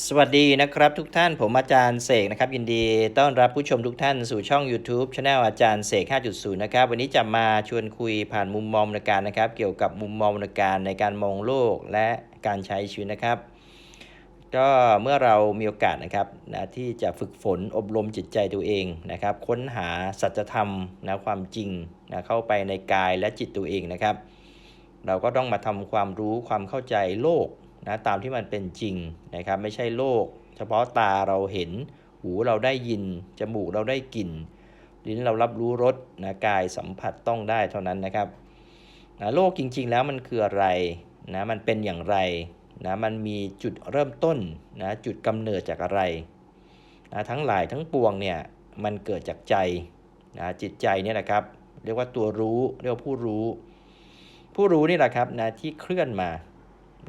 สวัสดีนะครับทุกท่านผมอาจารย์เสกนะครับยินดีต้อนรับผู้ชมทุกท่านสู่ช่อง YouTube Channel อาจารย์เสก 5.0 นะครับ วันนี้จะมาชวนคุยผ่านมุมมองในการนะครับ เกี่ยวกับมุมมองในการในการมองโลกและการใช้ชีวิตนะครับ ก็เมื่อเรามีโอกาสนะครับนะที่จะฝึกฝนอบรมจิตใจตัวเองนะครับ ค้นหาสัจธรรมนะความจริงนะเข้าไปในกายและจิตตัวเองนะครับ เราก็ต้องมาทำความรู้ความเข้าใจโลก นะตามที่มันเป็นจริงนะครับไม่ใช่โลก เฉพาะตาเราเห็น หูเราได้ยิน จมูกเราได้กลิ่น ลิ้นเรารับรู้รสนะกายสัมผัสต้องได้เท่านั้นนะครับนะโลกจริง ๆ แล้วมันคืออะไรนะมันเป็นอย่างไรนะมันมีจุดเริ่มต้นนะจุดกำเนิดจากอะไรนะทั้งหลายทั้งปวงเนี่ยมันเกิดจากใจนะจิตใจเนี่ยนะครับเรียกว่าตัวรู้เรียกว่าผู้รู้ ผู้รู้นี่แหละครับนะที่เคลื่อนมา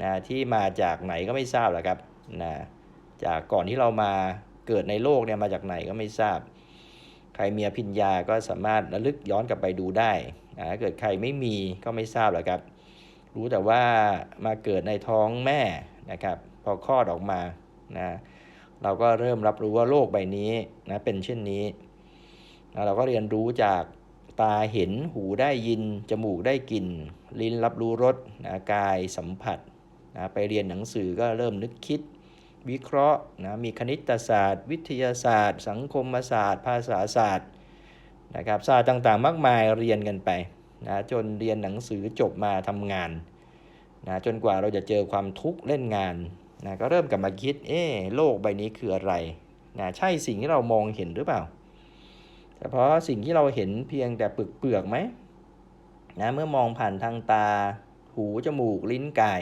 นะที่มาจากไหนก็ไม่ทราบแหละครับนะจากก่อนที่เรามาเกิดในโลกเนี่ยมาจากไหนก็ไม่ทราบ ใครมีอภิญญาก็สามารถระลึกย้อนกลับไปดูได้นะถ้าเกิดใครไม่มีก็ไม่ทราบแหรอกครับ รู้แต่ว่ามาเกิดในท้องแม่นะครับ พอคลอดออกมานะเราก็เริ่มรับรู้ว่าโลกใบนี้นะเป็นเช่นนี้นะเราก็เรียนรู้จากตาเห็นหูได้ยิน จมูกได้กลิ่น ลิ้นรับรู้รสนะกายสัมผัส นะไปเรียนหนังสือก็เริ่มนึกคิดวิเคราะห์นะมีคณิตศาสตร์ วิทยาศาสตร์ สังคมศาสตร์ ภาษาศาสตร์นะครับศาสตร์ต่างๆ มากมายเรียนกันไปนะจนเรียนหนังสือจบมาทำงานนะจนกว่าเราจะเจอความทุกข์เล่นงานนะก็เริ่มกลับมาคิดเอ๊โลกใบนี้คืออะไรนะใช่สิ่งที่เรามองเห็นหรือเปล่าเฉพาะสิ่งที่เราเห็นเพียงแต่เปลือกเปลือกไหมนะเมื่อมองผ่านทางตา หูจมูกลิ้นกาย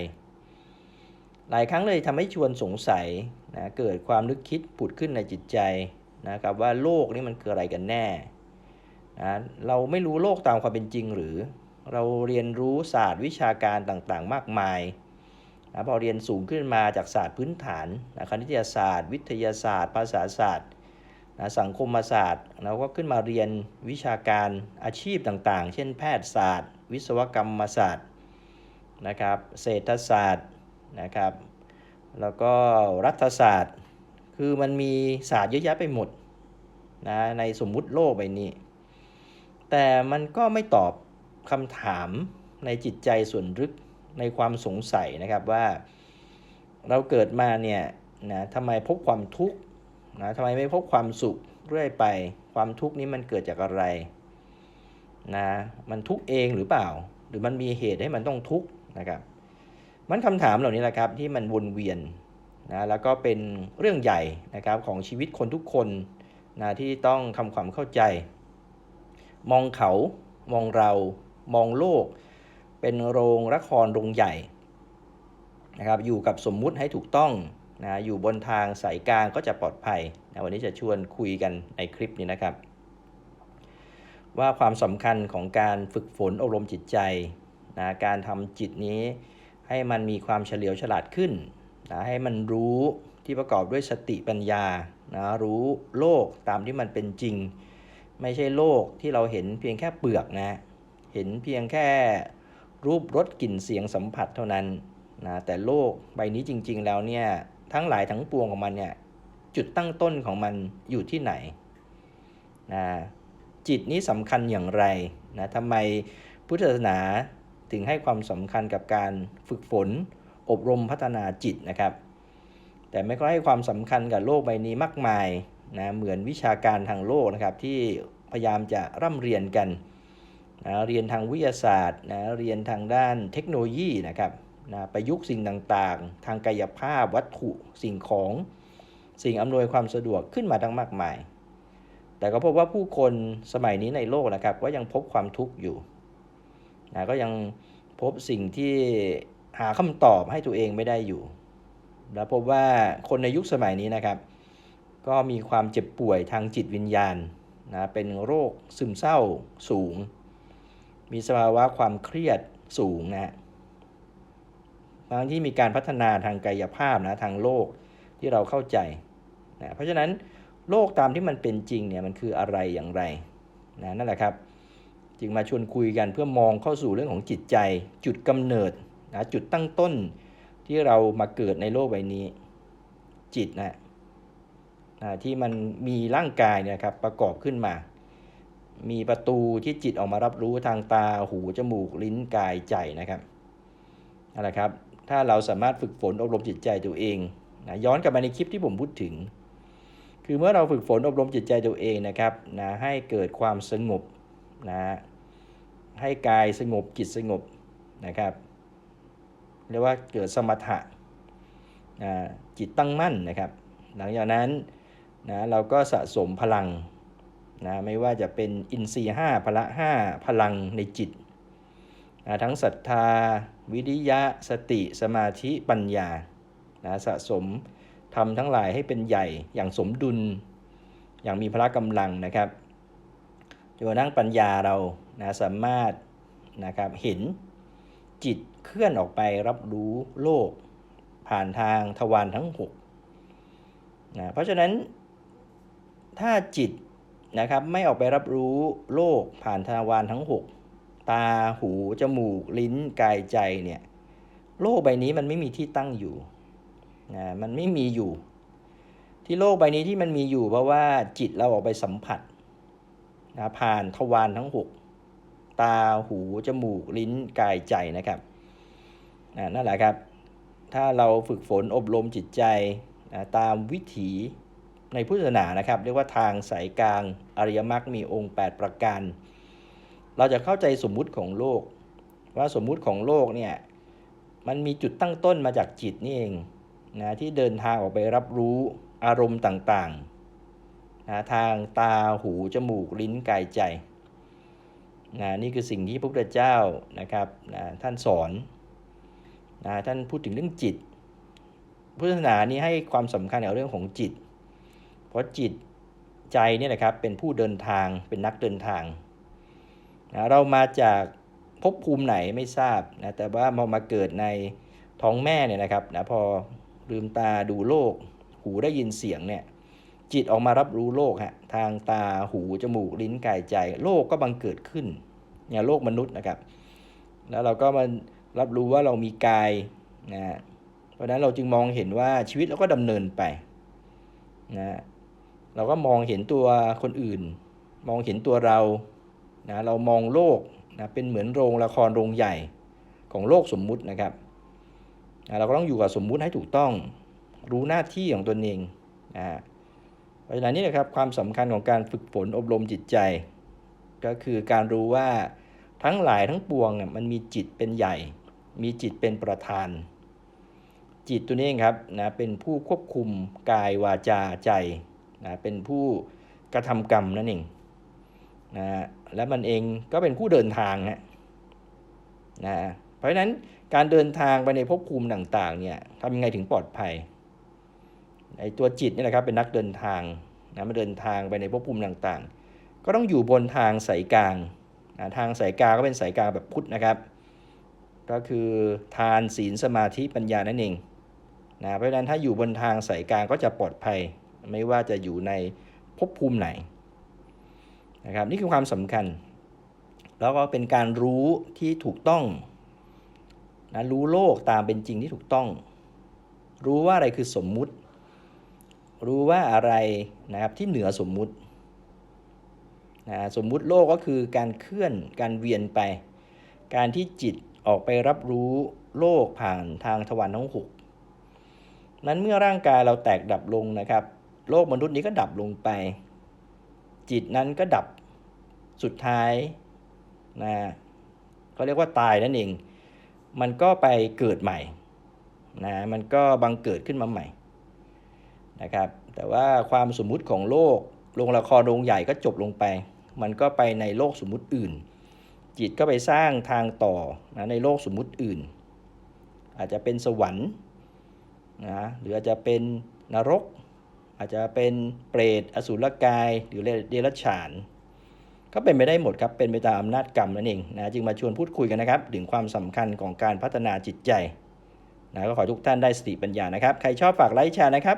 หลายครั้งเลยทำให้ชวนสงสัยนะเกิดความนึกคิดผุดขึ้นในจิตใจนะครับว่าโลกนี้มันคืออะไรกันแน่นะเราไม่รู้โลกตามความเป็นจริงหรือ เราเรียนรู้ศาสตร์วิชาการต่างๆ มากมายนะพอเรียนสูงขึ้นมาจากศาสตร์พื้นฐานนะคณิตศาสตร์ วิทยาศาสตร์ ภาษาศาสตร์นะสังคมศาสตร์เราก็ขึ้นมาเรียนวิชาการอาชีพต่างๆ เช่น แพทยศาสตร์ วิศวกรรมศาสตร์นะครับเศรษฐศาสตร์ นะครับ แล้วก็รัฐศาสตร์ คือมันมีศาสตร์เยอะแยะไปหมดนะในสมมุติโลกใบนี้ แต่มันก็ไม่ตอบคำถามในจิตใจส่วนลึกในความสงสัยนะครับว่าเราเกิดมาเนี่ยนะทำไมพบความทุกข์นะทำไมไม่พบความสุขเรื่อยไป ความทุกข์นี้มันเกิดจากอะไรนะมันทุกข์เองหรือเปล่า หรือมันมีเหตุให้มันต้องทุกข์นะครับ มันคำถามเหล่านี้แหละครับที่มันวนเวียนนะแล้วก็เป็นเรื่องใหญ่นะครับของชีวิตคนทุกคนนะที่ต้องทำความเข้าใจ มองเขา มองเรา มองโลก เป็นโรงละครโรงใหญ่นะครับอยู่กับสมมุติให้ถูกต้องนะอยู่บนทางสายกลางก็จะปลอดภัยนะวันนี้จะชวนคุยกันในคลิปนี้นะครับ ว่าความสำคัญของการฝึกฝนอบรมจิตใจนะการทำจิตนี้ ให้มันมีความเฉลียวฉลาดขึ้นนะให้มันรู้ที่ประกอบด้วยสติปัญญานะรู้โลกตามที่มันเป็นจริง ไม่ใช่โลกที่เราเห็นเพียงแค่เปลือกนะ เห็นเพียงแค่รูปรสกลิ่นเสียงสัมผัสเท่านั้นนะแต่โลกใบนี้จริง ๆ แล้วเนี่ยทั้งหลายทั้งปวงของมันเนี่ยจุดตั้งต้นของมันอยู่ที่ไหนนะจิตนี้สำคัญอย่างไรนะทำไมพุทธศาสนา ถึงให้ความสำคัญกับการฝึกฝน อบรมพัฒนาจิตนะครับ แต่ไม่ก็ให้ความสำคัญกับโลกใบนี้มากมายนะเหมือนวิชาการทางโลกนะครับที่พยายามจะร่ำเรียนกันนะเรียนทางวิทยาศาสตร์นะเรียนทางด้านเทคโนโลยีนะครับนะประยุกต์สิ่งต่างๆ ทางกายภาพวัตถุสิ่งของสิ่งอำนวยความสะดวกขึ้นมาทั้งมากมาย แต่ก็พบว่าผู้คนสมัยนี้ในโลกนะครับ ก็ยังพบความทุกข์อยู่ นะก็ยังพบสิ่งที่หาคำตอบให้ตัวเองไม่ได้อยู่ แล้วพบว่าคนในยุคสมัยนี้นะครับ ก็มีความเจ็บป่วยทางจิตวิญญาณนะเป็นโรคซึมเศร้าสูง มีสภาวะความเครียดสูงนะทั้งที่มีการพัฒนาทางกายภาพนะทางโลกที่เราเข้าใจนะเพราะฉะนั้นโลกตามที่มันเป็นจริงเนี่ยมันคืออะไรอย่างไรนะนั่นแหละครับ จึงมาชวนคุยกันเพื่อมองเข้าสู่เรื่องของจิตใจ จุดกำเนิดนะจุดตั้งต้นที่เรามาเกิดในโลกใบนี้ จิตนะอ่าที่มันมีร่างกายเนี่ยครับประกอบขึ้นมา มีประตูที่จิตออกมารับรู้ทางตาหูจมูกลิ้นกายใจนะครับนั่นแหละครับ ถ้าเราสามารถฝึกฝนอบรมจิตใจตัวเองนะย้อนกลับมาในคลิปที่ผมพูดถึง คือเมื่อเราฝึกฝนอบรมจิตใจตัวเองนะครับนะให้เกิดความสงบนะ ให้กายสงบจิตสงบนะครับเรียกว่าเกิดสมถะจิตตั้งมั่นนะครับ หลังจากนั้นนะเราก็สะสมพลังนะไม่ว่าจะเป็นอินทรีย์ห้าพละห้าพลังในจิตนะทั้งศรัทธา วิริยะสติสมาธิปัญญานะสะสมทำทั้งหลายให้เป็นใหญ่อย่างสมดุล อย่างมีพละกำลังนะครับ จนกระทั่งปัญญาเรานะสามารถนะครับเห็นจิตเคลื่อนออกไปรับรู้โลก ผ่านทางทวารทั้ง6นะเพราะฉะนั้นถ้าจิตนะครับไม่ออกไปรับรู้โลกผ่านทวารทั้ง 6 ตาหู จมูก ลิ้นกายใจเนี่ยโลกใบนี้มันไม่มีที่ตั้งอยู่นะมันไม่มีอยู่ ที่โลกใบนี้ที่มันมีอยู่เพราะว่าจิตเราออกไปสัมผัส นะผ่านทวารทั้ง 6 ตาหู จมูก ลิ้นกายใจนะครับนะนั่นแหละครับ ถ้าเราฝึกฝนอบรมจิตใจนะตามวิถีในพุทธศาสนานะครับ เรียกว่าทางสายกลางอริยมรรคมีองค์ 8 ประการ เราจะเข้าใจสมมุติของโลก ว่าสมมุติของโลกเนี่ยมันมีจุดตั้งต้นมาจากจิตนี่เองนะที่เดินทางออกไปรับรู้อารมณ์ต่างๆ นะทางตาหูจมูกลิ้นกายใจนะนี่คือสิ่งที่พระพุทธเจ้านะครับนะท่านสอนนะท่านพูดถึงเรื่องจิตพุทธศาสนานี้ให้ความสำคัญกับเรื่องของจิต เพราะจิตใจเนี่ยนะครับเป็นผู้เดินทางเป็นนักเดินทางนะเรามาจากภพภูมิไหนไม่ทราบนะแต่ว่าพอมาเกิดในท้องแม่เนี่ยนะครับนะพอลืมตาดูโลก หูได้ยินเสียงเนี่ย จิตออกมารับรู้โลกฮะทางตาหูจมูกลิ้นกายใจ โลกก็บังเกิดขึ้นเนี่ยโลกมนุษย์นะครับ แล้วเราก็มารับรู้ว่าเรามีกายนะเพราะฉะนั้นเราจึงมองเห็นว่าชีวิตเราก็ดำเนินไปนะเราก็มองเห็นตัวคนอื่น มองเห็นตัวเรานะเรามองโลกนะเป็นเหมือนโรงละครโรงใหญ่ของโลกสมมุตินะครับนะเราก็ต้องอยู่กับสมมุติให้ถูกต้อง รู้หน้าที่ของตนเองนะ เพราะฉะนั้นนี่นะครับความสำคัญของการฝึกฝนอบรมจิตใจ ก็คือการรู้ว่าทั้งหลายทั้งปวงเนี่ยมันมีจิตเป็นใหญ่ มีจิตเป็นประธาน จิตตัวนี้เองครับนะเป็นผู้ควบคุมกายวาจาใจนะเป็นผู้กระทำกรรมนั่นเองนะและมันเองก็เป็นผู้เดินทางฮะนะเพราะฉะนั้นการเดินทางไปในภพภูมิต่างๆเนี่ยทำยังไงถึงปลอดภัย ไอ้ตัวจิตนี่แหละครับเป็นนักเดินทางนะมาเดินทางไปในภพภูมิต่างๆ ก็ต้องอยู่บนทางสายกลางนะทางสายกลางก็เป็นสายกลางแบบพุทธนะครับ ก็คือทานศีลสมาธิปัญญานั่นเองนะเพราะฉะนั้นถ้าอยู่บนทางสายกลางก็จะปลอดภัย ไม่ว่าจะอยู่ในภพภูมิไหนนะครับนี่คือความสำคัญ แล้วก็เป็นการรู้ที่ถูกต้องนะรู้โลกตามเป็นจริงที่ถูกต้อง รู้ว่าอะไรคือสมมุติ รู้ว่าอะไรนะครับที่เหนือสมมุตินะสมมุติโลกก็คือการเคลื่อนการเวียนไป การที่จิตออกไปรับรู้โลกผ่านทางทวารทั้งหกนั้นเมื่อร่างกายเราแตกดับลงนะครับ โลกมนุษย์นี้ก็ดับลงไป จิตนั้นก็ดับสุดท้ายนะเขาเรียกว่าตายนั่นเอง มันก็ไปเกิดใหม่นะมันก็บังเกิดขึ้นมาใหม่ นะครับ แต่ว่าความสมมุติของโลกโรงละครโรงใหญ่ก็จบลงไป มันก็ไปในโลกสมมุติอื่น จิตก็ไปสร้างทางต่อนะในโลกสมมุติอื่น อาจจะเป็นสวรรค์นะหรืออาจจะเป็นนรก อาจจะเป็นเปรตอสุรกายหรือเดรัจฉาน ก็เป็นไปได้หมดครับเป็นไปตามอำนาจกรรมนั่นเองนะจึงมาชวนพูดคุยกันนะครับ ถึงความสำคัญของการพัฒนาจิตใจนะก็ขอทุกท่านได้สติปัญญานะครับ ใครชอบฝากไลค์แชร์นะครับ